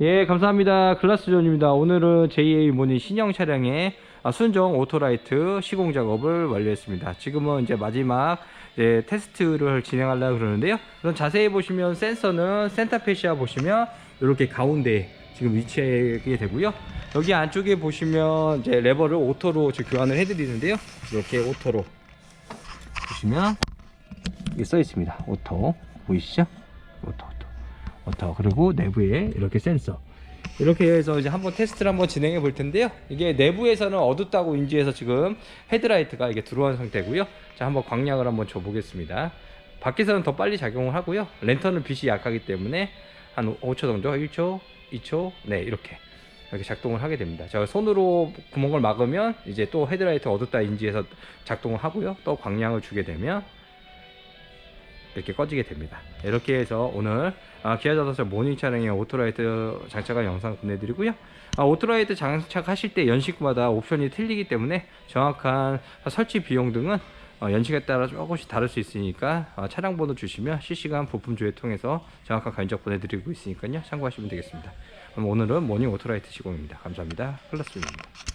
예, 감사합니다. 글라스존입니다. 오늘은 JA 모니 신형 차량의 아, 순정 오토라이트 시공 작업을 완료했습니다. 지금은 이제 마지막 이제 테스트를 진행하려고 그러는데요. 우선 자세히 보시면 센서는 센터페시아 보시면 이렇게 가운데 지금 위치하게 되고요. 여기 안쪽에 보시면 이제 레버를 오토로 지금 교환을 해드리는데요. 이렇게 오토로 보시면 여기 써 있습니다. 오토 보이시죠? 오토 오토 그리고 내부에 이렇게 센서 이렇게 해서 이제 한번 테스트를 한번 진행해 볼 텐데요. 이게 내부에서는 어둡다고 인지해서 지금 헤드라이트가 이게 들어온 상태고요. 자 한번 광량을 한번 줘 보겠습니다. 밖에서는 더 빨리 작용을 하고요. 랜턴은 빛이 약하기 때문에 한 5초 정도, 1초, 2초, 네 이렇게 이렇게 작동을 하게 됩니다. 제가 손으로 구멍을 막으면 이제 또 헤드라이트 어둡다 인지해서 작동을 하고요. 또 광량을 주게 되면 이렇게 꺼지게 됩니다. 이렇게 해서 오늘 아, 기아 자동차 모닝 차량의 오토라이트 장착한 영상 보내드리고요. 아, 오토라이트 장착하실 때 연식마다 옵션이 틀리기 때문에 정확한 설치 비용 등은 어, 연식에 따라 조금씩 다를 수 있으니까 어, 차량 번호 주시면 실시간 부품 조회 통해서 정확한 견적 보내드리고 있으니까요. 참고하시면 되겠습니다. 그럼 오늘은 모닝 오토라이트 시공입니다. 감사합니다. 클라스입니다.